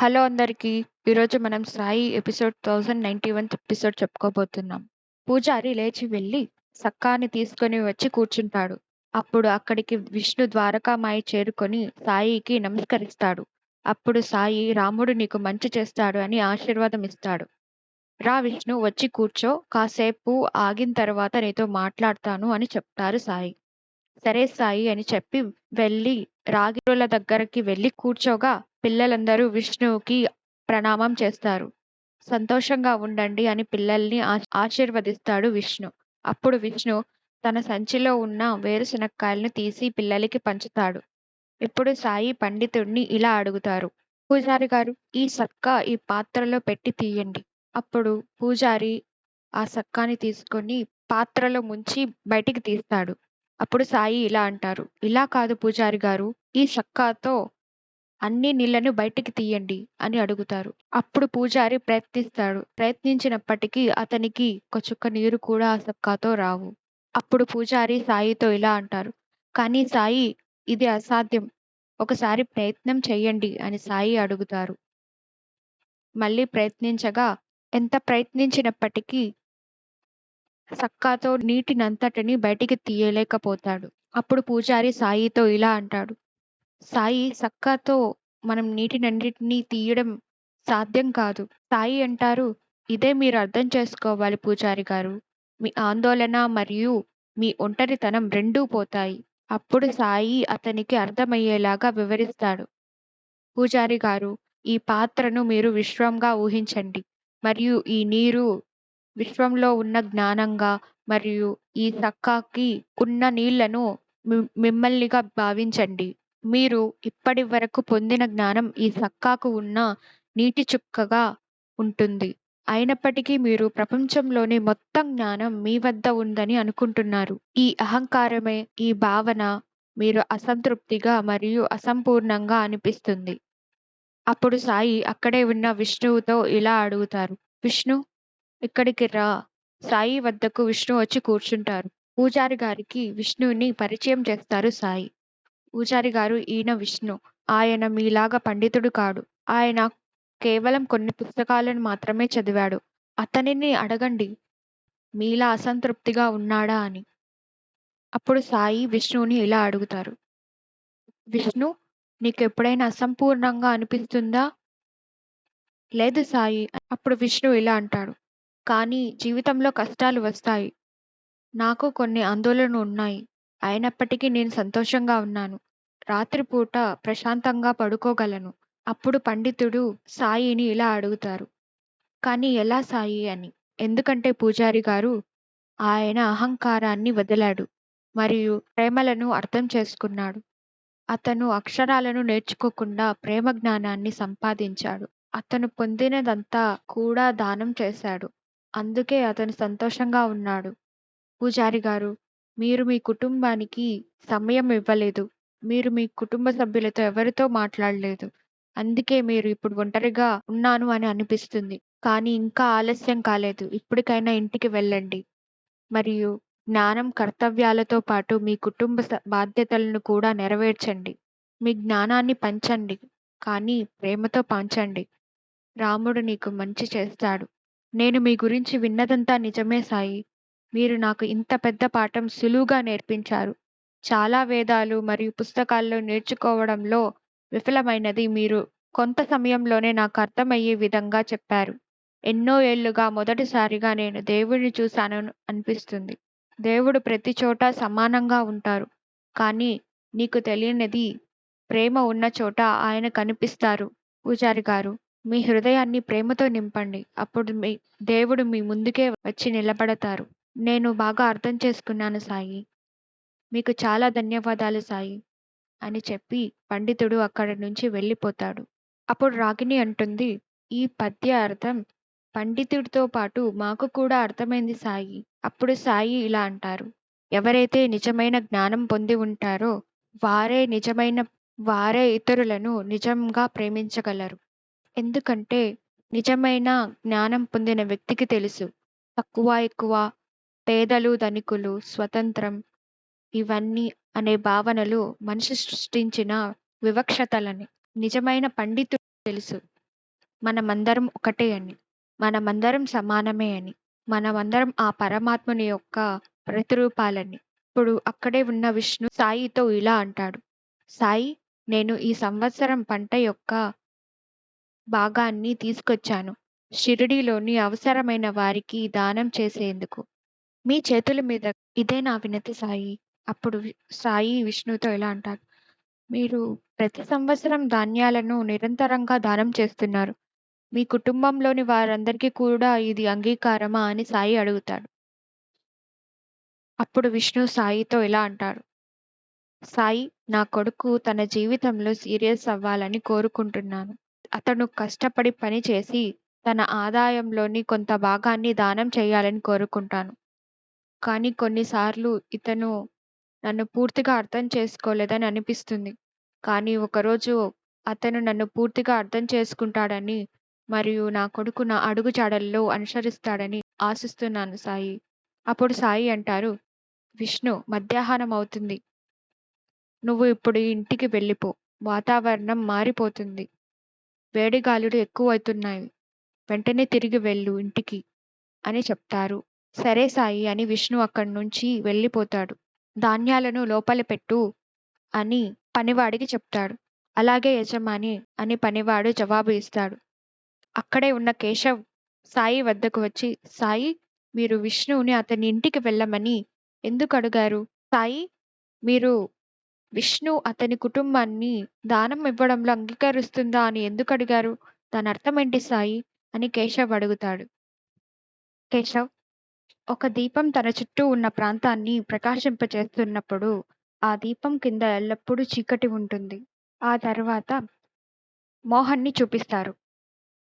Hello అందరికీ! ఈరోజు మనం 'సాయి' ఎపిసోడ్ 1091థ్ ఎపిసోడ్ చెప్పుకోబోతున్నాం. పూజారి లేచి వెళ్ళి సక్కాని తీసుకొని వచ్చి కూర్చుంటాడు. అప్పుడు అక్కడికి విష్ణు ద్వారకామాయి చేరుకొని సాయికి నమస్కరిస్తాడు. అప్పుడు సాయి రాముడు నీకు మంచి చేస్తాడు అని ఆశీర్వాదం ఇస్తాడు. రా విష్ణు వచ్చి కూర్చో కాసేపు ఆగిన తర్వాత నీతో మాట్లాడతాను అని చెప్తారు సాయి. సరే సాయి అని చెప్పి వెళ్ళి రాగిరుల దగ్గరికి వెళ్ళి కూర్చోగా పిల్లలందరూ విష్ణువుకి ప్రణామం చేస్తారు. సంతోషంగా ఉండండి అని పిల్లల్ని ఆశీర్వదిస్తాడు విష్ణు. అప్పుడు విష్ణు తన సంచిలో ఉన్న వేరుశనక్కాయలను తీసి పిల్లలకి పంచుతాడు. ఇప్పుడు సాయి పండితుడిని ఇలా అడుగుతారు. పూజారి గారు ఈ సక్క ఈ పాత్రలో పెట్టి తీయండి. అప్పుడు పూజారి ఆ సక్కాని తీసుకొని పాత్రలో ముంచి బయటికి తీస్తాడు. అప్పుడు సాయి ఇలా అంటారు. ఇలా కాదు పూజారి గారు ఈ సక్కాతో అన్ని నీళ్ళను బయటికి తీయండి అని అడుగుతారు. అప్పుడు పూజారి ప్రయత్నిస్తాడు. ప్రయత్నించినప్పటికీ అతనికి ఒక చుక్క నీరు కూడా ఆ సక్కాతో రావు. అప్పుడు పూజారి సాయితో ఇలా అంటారు. కానీ సాయి ఇది అసాధ్యం. ఒకసారి ప్రయత్నం చెయ్యండి అని సాయి అడుగుతారు. మళ్ళీ ప్రయత్నించగా ఎంత ప్రయత్నించినప్పటికీ సక్కాతో నీటినంతటిని బయటికి తీయలేకపోతాడు. అప్పుడు పూజారి సాయితో ఇలా అంటాడు. సాయి సక్కాతో మనం నీటినన్నిటినీ తీయడం సాధ్యం కాదు. సాయి అంటారు ఇదే మీరు అర్థం చేసుకోవాలి పూజారి గారు. మీ ఆందోళన మరియు మీ ఒంటరితనం రెండూ పోతాయి. అప్పుడు సాయి అతనికి అర్థమయ్యేలాగా వివరిస్తాడు. పూజారి గారు ఈ పాత్రను మీరు విశ్వంగా ఊహించండి మరియు ఈ నీరు విశ్వంలో ఉన్న జ్ఞానంగా మరియు ఈ సక్కాకి ఉన్న నీళ్ళను మిమ్మల్నిగా భావించండి. మీరు ఇప్పటి వరకు పొందిన జ్ఞానం ఈ సక్కాకు ఉన్న నీటి చుక్కగా ఉంటుంది. అయినప్పటికీ మీరు ప్రపంచంలోని మొత్తం జ్ఞానం మీ వద్ద ఉందని అనుకుంటున్నారు. ఈ అహంకారమే ఈ భావన మీరు అసంతృప్తిగా మరియు అసంపూర్ణంగా అనిపిస్తుంది. అప్పుడు సాయి అక్కడే ఉన్న విష్ణువుతో ఇలా అడుగుతారు. విష్ణు ఇక్కడికి రా. సాయి వద్దకు విష్ణు వచ్చి కూర్చుంటారు. పూజారి గారికి విష్ణువుని పరిచయం చేస్తారు సాయి. పూజారి గారు ఈయన విష్ణు. ఆయన మీలాగా పండితుడు కాడు. ఆయన కేవలం కొన్ని పుస్తకాలను మాత్రమే చదివాడు. అతనిని అడగండి మీలా అసంతృప్తిగా ఉన్నాడా అని. అప్పుడు సాయి విష్ణువుని ఇలా అడుగుతారు. విష్ణు నీకు ఎప్పుడైనా అసంపూర్ణంగా అనిపిస్తుందా? లేదు సాయి. అప్పుడు విష్ణు ఇలా అంటాడు. కానీ జీవితంలో కష్టాలు వస్తాయి. నాకు కొన్ని ఆందోళనలు ఉన్నాయి. అయినప్పటికీ నేను సంతోషంగా ఉన్నాను. రాత్రిపూట ప్రశాంతంగా పడుకోగలను. అప్పుడు పండితుడు సాయిని ఇలా అడుగుతారు. కానీ ఎలా సాయి అని. ఎందుకంటే పూజారి గారు ఆయన అహంకారాన్ని వదిలాడు మరియు ప్రేమలను అర్థం చేసుకున్నాడు. అతను అక్షరాలను నేర్చుకోకుండా ప్రేమ జ్ఞానాన్ని సంపాదించాడు. అతను పొందినదంతా కూడా దానం చేశాడు. అందుకే అతను సంతోషంగా ఉన్నాడు. పూజారి గారు మీరు మీ కుటుంబానికి సమయం ఇవ్వలేదు. మీరు మీ కుటుంబ సభ్యులతో ఎవరితో మాట్లాడలేదు. అందుకే మీరు ఇప్పుడు ఒంటరిగా ఉన్నాను అని అనిపిస్తుంది. కానీ ఇంకా ఆలస్యం కాలేదు. ఇప్పటికైనా ఇంటికి వెళ్ళండి. మరియు జ్ఞానం కర్తవ్యాలతో పాటు మీ కుటుంబ స- బాధ్యతలను కూడా నెరవేర్చండి. మీ జ్ఞానాన్ని పంచండి. కానీ ప్రేమతో పంచండి. రాముడు నీకు మంచి చేస్తాడు. నేను మీ గురించి విన్నదంతా నిజమే సాయి. మీరు నాకు ఇంత పెద్ద పాఠం సులువుగా నేర్పించారు. చాలా వేదాలు మరియు పుస్తకాల్లో నేర్చుకోవడంలో విఫలమైనది మీరు కొంత సమయంలోనే నాకు అర్థమయ్యే విధంగా చెప్పారు. ఎన్నో ఏళ్ళుగా మొదటిసారిగా నేను దేవుడిని చూశాను అనిపిస్తుంది. దేవుడు ప్రతి చోట సమానంగా ఉంటారు. కానీ నీకు తెలియనిది ప్రేమ ఉన్న చోట ఆయన కనిపిస్తారు. పూజారి గారు మీ హృదయాన్ని ప్రేమతో నింపండి. అప్పుడు మీ దేవుడు మీ ముందుకే వచ్చి నిలబడతారు. నేను బాగా అర్థం చేసుకున్నాను సాయి. మీకు చాలా ధన్యవాదాలు సాయి అని చెప్పి పండితుడు అక్కడి నుంచి వెళ్ళిపోతాడు. అప్పుడు రాగిణి అంటుంది ఈ పద్య అర్థం పండితుడితో పాటు మాకు కూడా అర్థమైంది సాయి. అప్పుడు సాయి ఇలా అంటారు. ఎవరైతే నిజమైన జ్ఞానం పొంది ఉంటారో వారే నిజమైన వారే ఇతరులను నిజంగా ప్రేమించగలరు. ఎందుకంటే నిజమైన జ్ఞానం పొందిన వ్యక్తికి తెలుసు. తక్కువ ఎక్కువ పేదలు ధనికులు స్వతంత్రం ఇవన్నీ అనే భావనలు మనిషి సృష్టించిన వివక్షతలని. నిజమైన పండితుడికి తెలుసు. మనమందరం ఒకటే అని. మనమందరం సమానమే అని. మనమందరం ఆ పరమాత్ముని యొక్క ప్రతిరూపాలని. ఇప్పుడు అక్కడే ఉన్న విష్ణు సాయితో ఇలా అంటాడు. సాయి నేను ఈ సంవత్సరం పంట యొక్క భాగాన్ని తీసుకొచ్చాను. షిరిడీలోని అవసరమైన వారికి దానం చేసేందుకు. మీ చేతుల మీద ఇదే నా వినతి సాయి. అప్పుడు సాయి విష్ణుతో ఇలా అంటారు మీరు ప్రతి సంవత్సరం ధాన్యాలను నిరంతరంగా దానం చేస్తున్నారు. మీ కుటుంబంలోని వారందరికీ కూడా ఇది అంగీకారమా అని సాయి అడుగుతాడు. అప్పుడు విష్ణు సాయితో ఇలా అంటాడు. సాయి నా కొడుకు తన జీవితంలో సీరియస్ అవ్వాలని కోరుకుంటున్నాను. అతను కష్టపడి పని చేసి తన ఆదాయంలోని కొంత భాగాన్ని దానం చేయాలని కోరుకుంటాను. కానీ కొన్నిసార్లు ఇతను నన్ను పూర్తిగా అర్థం చేసుకోలేదని అనిపిస్తుంది. కానీ ఒకరోజు అతను నన్ను పూర్తిగా అర్థం చేసుకుంటాడని మరియు నా కొడుకు నా అడుగుజాడల్లో అనుసరిస్తాడని ఆశిస్తున్నాను సాయి. అప్పుడు సాయి అంటారు విష్ణు మధ్యాహ్నం అవుతుంది. నువ్వు ఇప్పుడు ఇంటికి వెళ్ళిపో. వాతావరణం మారిపోతుంది. వేడిగాలులు ఎక్కువవుతున్నాయి వెంటనే తిరిగి వెళ్ళు ఇంటికి అని చెప్తారు. సరే సాయి అని విష్ణు అక్కడి నుంచి వెళ్ళిపోతాడు. ధాన్యాలను లోపల పెట్టు అని పనివాడికి చెప్తాడు. అలాగే యజమాని అని పనివాడు జవాబు ఇస్తాడు. అక్కడే ఉన్న కేశవ్ సాయి వద్దకు వచ్చి సాయి మీరు విష్ణువుని అతని ఇంటికి వెళ్ళమని ఎందుకు అడిగారు? సాయి మీరు విష్ణు అతని కుటుంబాన్ని దానం ఇవ్వడంలో అంగీకరిస్తుందా అని ఎందుకు అడిగారు? దాని అర్థం ఏంటి సాయి? అని కేశవ్ అడుగుతాడు. కేశవ్ ఒక దీపం తన చుట్టూ ఉన్న ప్రాంతాన్ని ప్రకాశింపచేస్తున్నప్పుడు ఆ దీపం కింద ఎల్లప్పుడూ చీకటి ఉంటుంది. ఆ తర్వాత మోహన్ని చూపిస్తారు.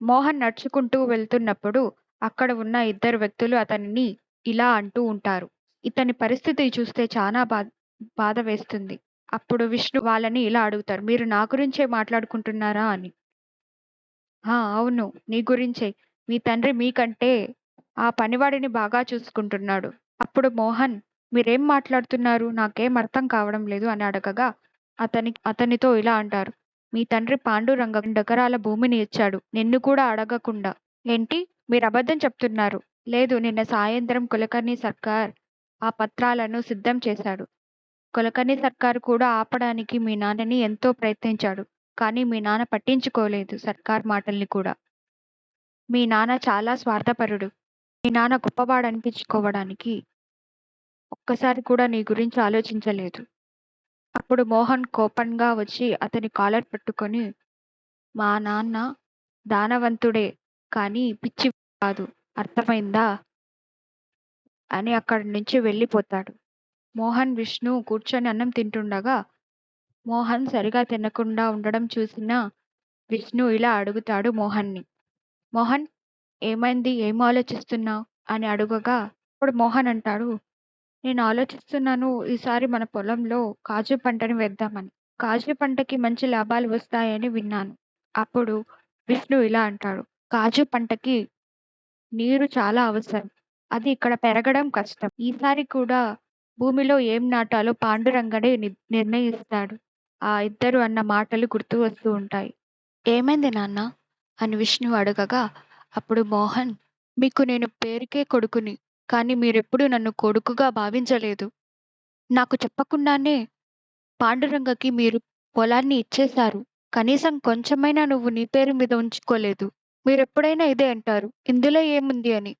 మోహన్ నడుచుకుంటూ వెళ్తున్నప్పుడు అక్కడ ఉన్న ఇద్దరు వ్యక్తులు అతనిని ఇలా అంటూ ఉంటారు. ఇతని పరిస్థితి చూస్తే చాలా బా బాధ వేస్తుంది. అప్పుడు విష్ణు వాళ్ళని ఇలా అడుగుతారు మీరు నా గురించే మాట్లాడుకుంటున్నారా? అని. "ఆ, అవును నీ గురించే. మీ తండ్రి మీకంటే ఆ పనివాడిని బాగా చూసుకుంటున్నాడు. అప్పుడు మోహన్ మీరేం మాట్లాడుతున్నారు? నాకేం అర్థం కావడం లేదు అని అడగగా అతని అతనితో ఇలా అంటారు. మీ తండ్రి పాండురంగ రెండు ఎకరాల భూమిని ఇచ్చాడు. నిన్ను కూడా అడగకుండా. ఏంటి? మీరు అబద్ధం చెప్తున్నారు. లేదు నిన్న సాయంత్రం కులకర్ణి సర్కార్ ఆ పత్రాలను సిద్ధం చేశాడు. కులకర్ణి సర్కారు కూడా ఆపడానికి మీ నాన్నని ఎంతో ప్రయత్నించాడు. కానీ మీ నాన్న పట్టించుకోలేదు సర్కార్ మాటల్ని కూడా. మీ నాన్న చాలా స్వార్థపరుడు. మీ నాన్న గొప్పవాడు అనిపించుకోవడానికి ఒక్కసారి కూడా నీ గురించి ఆలోచించలేదు. అప్పుడు మోహన్ కోపంగా వచ్చి అతని కాలర్ పట్టుకొని మా నాన్న దానవంతుడే కానీ పిచ్చి కాదు. అర్థమైందా? అని అక్కడి నుంచి వెళ్ళిపోతాడు. మోహన్ విష్ణు కూర్చొని అన్నం తింటుండగా మోహన్ సరిగా తినకుండా ఉండడం చూసిన విష్ణు ఇలా అడుగుతాడు మోహన్ని. మోహన్ ఏమైంది? ఏం ఆలోచిస్తున్నావు? అని అడుగగా అప్పుడు మోహన్ అంటాడు నేను ఆలోచిస్తున్నాను ఈసారి మన పొలంలో కాజు పంటని వేద్దామని. కాజు పంటకి మంచి లాభాలు వస్తాయని విన్నాను. అప్పుడు విష్ణు ఇలా అంటాడు కాజు పంటకి నీరు చాలా అవసరం. అది ఇక్కడ పెరగడం కష్టం. ఈసారి కూడా భూమిలో ఏం నాటాలో పాండురంగడే ని- నిర్ణయిస్తాడు. ఆ ఇద్దరు అన్న మాటలు గుర్తు వస్తూ ఉంటాయి. ఏమైంది నాన్న? అని విష్ణు అడగగా అప్పుడు మోహన్ మీకు నేను పేరుకే కొడుకుని కానీ మీరెప్పుడు నన్ను కొడుకుగా భావించలేదు. నాకు చెప్పకుండానే పాండురంగకి మీరు పొలాన్ని ఇచ్చేశారు. కనీసం కొంచెమైనా నువ్వు నీ పేరు మీద ఉంచుకోలేదు. మీరెప్పుడైనా ఇదే అంటారు. ఇందులో ఏముంది అని.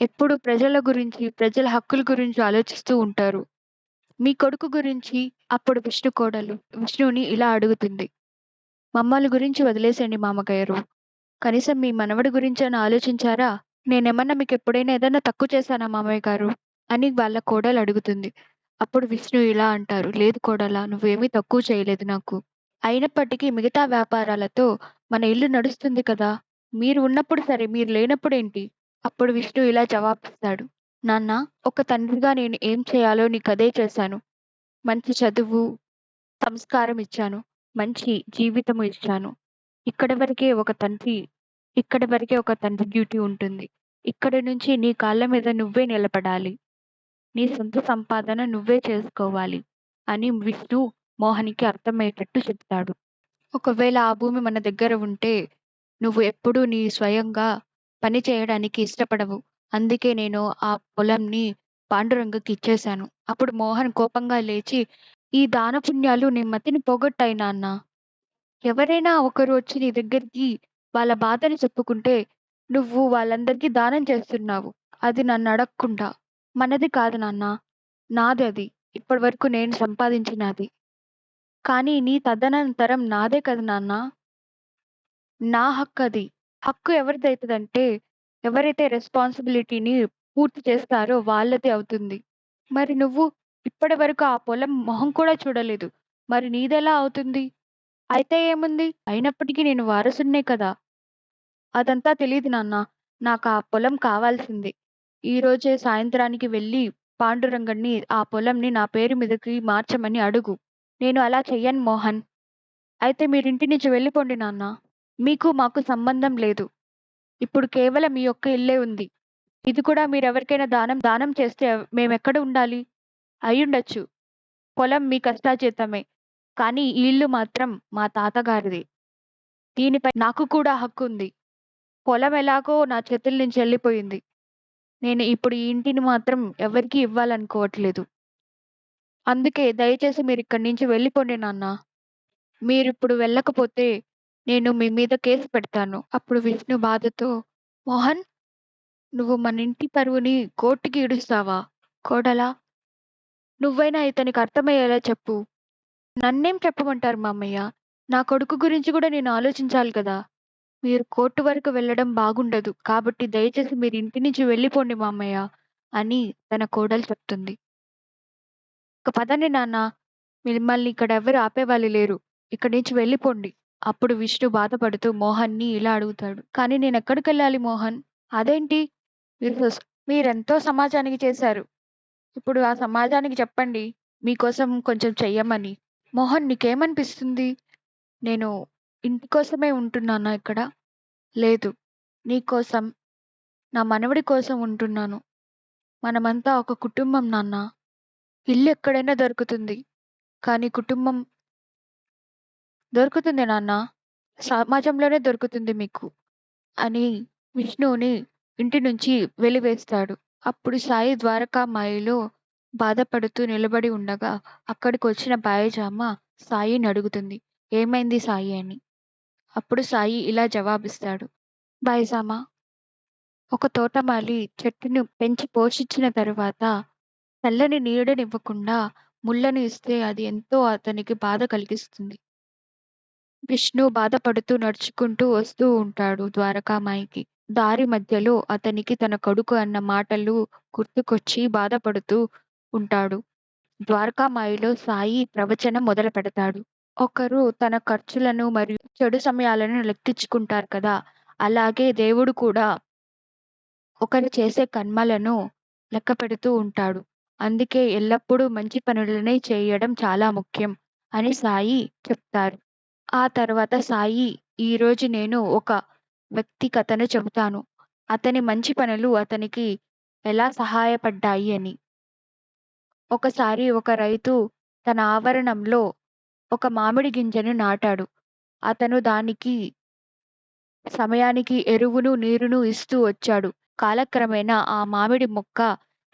ఎప్పుడు ప్రజల గురించి ప్రజల హక్కుల గురించి ఆలోచిస్తూ ఉంటారు. మీ కొడుకు గురించి అప్పుడు విష్ణు కోడలు విష్ణువుని ఇలా అడుగుతుంది. మమ్మల్ని గురించి వదిలేసండి మామగారు. కనీసం మీ మనవడి గురించి అని ఆలోచించారా? నేనేమన్నా మీకు ఎప్పుడైనా ఏదైనా తక్కువ చేశానా మామయ్య గారు? అని వాళ్ళ కోడలు అడుగుతుంది. అప్పుడు విష్ణు ఇలా అంటారు. లేదు కోడలా నువ్వేమీ తక్కువ చేయలేదు నాకు. అయినప్పటికీ మిగతా వ్యాపారాలతో మన ఇల్లు నడుస్తుంది కదా. మీరు ఉన్నప్పుడు సరే మీరు లేనప్పుడు ఏంటి? అప్పుడు విష్ణు ఇలా జవాబిస్తాడు నాన్న ఒక తండ్రిగా నేను ఏం చేయాలో నీకు అదే చేశాను. మంచి చదువు సంస్కారం ఇచ్చాను మంచి జీవితము ఇచ్చాను. ఇక్కడి వరకే ఒక తండ్రి ఇక్కడి వరకే ఒక తండ్రి డ్యూటీ ఉంటుంది. ఇక్కడి నుంచి నీ కాళ్ళ మీద నువ్వే నిలబడాలి. నీ సొంత సంపాదన నువ్వే చేసుకోవాలి అని విష్ణు మోహన్కి అర్థమయ్యేటట్టు చెప్తాడు. ఒకవేళ ఆ భూమి మన దగ్గర ఉంటే నువ్వు ఎప్పుడూ నీ స్వయంగా పని చేయడానికి ఇష్టపడవు. అందుకే నేను ఆ పొలంని పాండురంగకి ఇచ్చేశాను. అప్పుడు మోహన్ కోపంగా లేచి, ఈ దానపుణ్యాలు నీ మతిని పోగొట్టాయి నాన్నా! ఎవరైనా ఒకరు వచ్చి నీ దగ్గరికి వాళ్ళ బాధని చెప్పుకుంటే నువ్వు వాళ్ళందరికీ దానం చేస్తున్నావు. అది నన్నడక్కుండా. మనది కాదు నాన్నా! నాదది. ఇప్పటివరకు నేను సంపాదించినది. కానీ నీ తదనంతరం నాదే కదా నాన్నా! నా హక్కది. హక్కు ఎవరిదైతదంటే ఎవరైతే రెస్పాన్సిబిలిటీని పూర్తి చేస్తారో వాళ్ళది అవుతుంది. మరి నువ్వు ఇప్పటివరకు ఆ పొలం మొహం కూడా చూడలేదు. మరి నీదెలా అవుతుంది? అయితే ఏముంది? అయినప్పటికీ నేను వారసుడినే కదా! అదంతా తెలీదు నాన్నా! నాకా పొలం కావాల్సిందే. ఈరోజే సాయంత్రానికి వెళ్ళి పాండురంగడిని ఆ పొలంని నా పేరు మీదకి మార్చమని అడుగు. నేను అలా చెయ్యను మోహన్. అయితే మీరింటి నుంచి వెళ్ళిపోండి నాన్నా! మీకు మాకు సంబంధం లేదు. ఇప్పుడు కేవలం ఈ ఒక్క ఇల్లే ఉంది. ఇది కూడా మీరెవరికైనా దానం దానం చేస్తే మేమెక్కడ ఉండాలి? అయ్యుండొచ్చు. పొలం మీ కష్టార్జితమే. కానీ ఈ ఇల్లు మాత్రం మా తాతగారిది. దీనిపై నాకు కూడా హక్కుంది. పొలం ఎలాగో నా చేతుల నుంచి వెళ్ళిపోయింది. నేను ఇప్పుడు ఈ ఇంటిని మాత్రం ఎవరికీ ఇవ్వాలనుకోవట్లేదు. అందుకే దయచేసి మీరిక్కడి నుంచి వెళ్ళిపోండి నాన్నా! మీరిప్పుడు వెళ్ళకపోతే నేను మీ మీద కేసు పెడతాను. అప్పుడు విష్ణు బాధతో మోహన్! నువ్వు మన ఇంటి పరువుని కోర్టుకి ఈడుస్తావా? కోడలా! నువ్వైనా ఇతనికి అర్థమయ్యేలా చెప్పు. నన్నేం చెప్పమంటారు మామయ్య? నా కొడుకు గురించి కూడా నేను ఆలోచించాలి కదా! మీరు కోర్టు వరకు వెళ్ళడం బాగుండదు. కాబట్టి దయచేసి మీరు ఇంటి నుంచి వెళ్ళిపోండి మామయ్య అని తన కోడలు చెప్తుంది. ఇక పదండి నాన్న మిమ్మల్ని ఇక్కడ ఎవరు ఆపేవాళ్ళు లేరు. ఇక్కడి నుంచి వెళ్ళిపోండి. అప్పుడు విష్ణు బాధపడుతూ మోహన్ని ఇలా అడుగుతాడు. కానీ నేనెక్కడికెళ్ళాలి మోహన్? అదేంటి? మీరు మీరెంతో సమాజానికి చేశారు. ఇప్పుడు ఆ సమాజానికి చెప్పండి. మీకోసం కొంచెం చెయ్యమని. మోహన్ నీకేమనిపిస్తుంది? నేను ఇంటి కోసమే ఉంటున్నానా ఇక్కడ? లేదు. నీకోసం, నా మనవడి కోసం ఉంటున్నాను. మనమంతా ఒక కుటుంబం నాన్నా! ఇల్లు ఎక్కడైనా దొరుకుతుంది. కానీ కుటుంబం దొరుకుతుంది నాన్న సమాజంలోనే దొరుకుతుంది మీకు అని విష్ణువుని ఇంటి నుంచి వెలివేస్తాడు. అప్పుడు సాయి ద్వారకామాయిలో బాధపడుతూ నిలబడి ఉండగా అక్కడికి వచ్చిన బాయజామ సాయిని అడుగుతుంది. ఏమైంది సాయి అని. అప్పుడు సాయి ఇలా జవాబిస్తాడు. బాయజామ ఒక తోటమాలి చెట్టును పెంచి పోషించిన తరువాత చల్లని నీడనివ్వకుండా ముళ్ళను ఇస్తే అది ఎంతో అతనికి బాధ కలిగిస్తుంది. విష్ణు బాధపడుతూ నడుచుకుంటూ వస్తూ ఉంటాడు ద్వారకామాయికి. దారి మధ్యలో అతనికి తన కొడుకు అన్న మాటలు గుర్తుకొచ్చి బాధపడుతూ ఉంటాడు. ద్వారకామాయిలో సాయి ప్రవచనం మొదలు పెడతాడు. ఒకరు తన ఖర్చులను మరియు చెడు సమయాలను లెక్కించుకుంటారు కదా! అలాగే దేవుడు కూడా ఒకరు చేసే కర్మలను లెక్కపెడుతూ ఉంటాడు. అందుకే ఎల్లప్పుడూ మంచి పనులనే చేయడం చాలా ముఖ్యం అని సాయి చెప్తారు. ఆ తర్వాత సాయి ఈరోజు నేను ఒక వ్యక్తి కథను చెబుతాను. అతని మంచి పనులు అతనికి ఎలా సహాయపడ్డాయి అని. ఒకసారి ఒక రైతు తన ఆవరణంలో ఒక మామిడి గింజను నాటాడు. అతను దానికి సమయానికి ఎరువును, నీరును ఇస్తూ వచ్చాడు. కాలక్రమేణా ఆ మామిడి మొక్క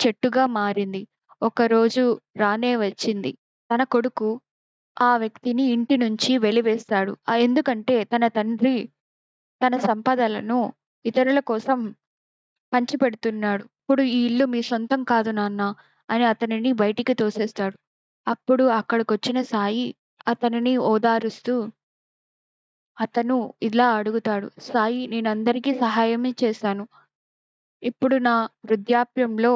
చెట్టుగా మారింది. ఒకరోజు రానే వచ్చింది. తన కొడుకు ఆ వ్యక్తిని ఇంటి నుంచి వెలివేస్తాడు. ఎందుకంటే తన తండ్రి తన సంపదలను ఇతరుల కోసం పంచిపెడుతున్నాడు. ఇప్పుడు ఈ ఇల్లు మీ సొంతం కాదు నాన్నా! అని అతనిని బయటికి తోసేస్తాడు. అప్పుడు అక్కడికొచ్చిన సాయి అతనిని ఓదారుస్తూ అతను ఇలా అడుగుతాడు. సాయి నేనందరికీ సహాయమే చేశాను. ఇప్పుడు నా వృద్ధాప్యంలో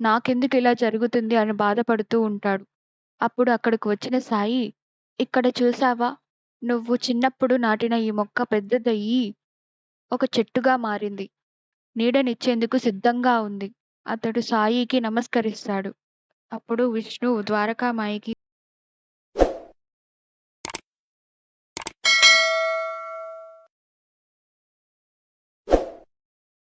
నాకెందుకు ఇలా జరుగుతుంది అని బాధపడుతూ ఉంటాడు. అప్పుడు అక్కడికి వచ్చిన సాయి ఇక్కడ చూసావా? నువ్వు చిన్నప్పుడు నాటిన ఈ మొక్క పెద్దదయ్యి ఒక చెట్టుగా మారింది. నీడనిచ్చేందుకు సిద్ధంగా ఉంది. అతడు సాయికి నమస్కరిస్తాడు. అప్పుడు విష్ణు ద్వారకామాయికి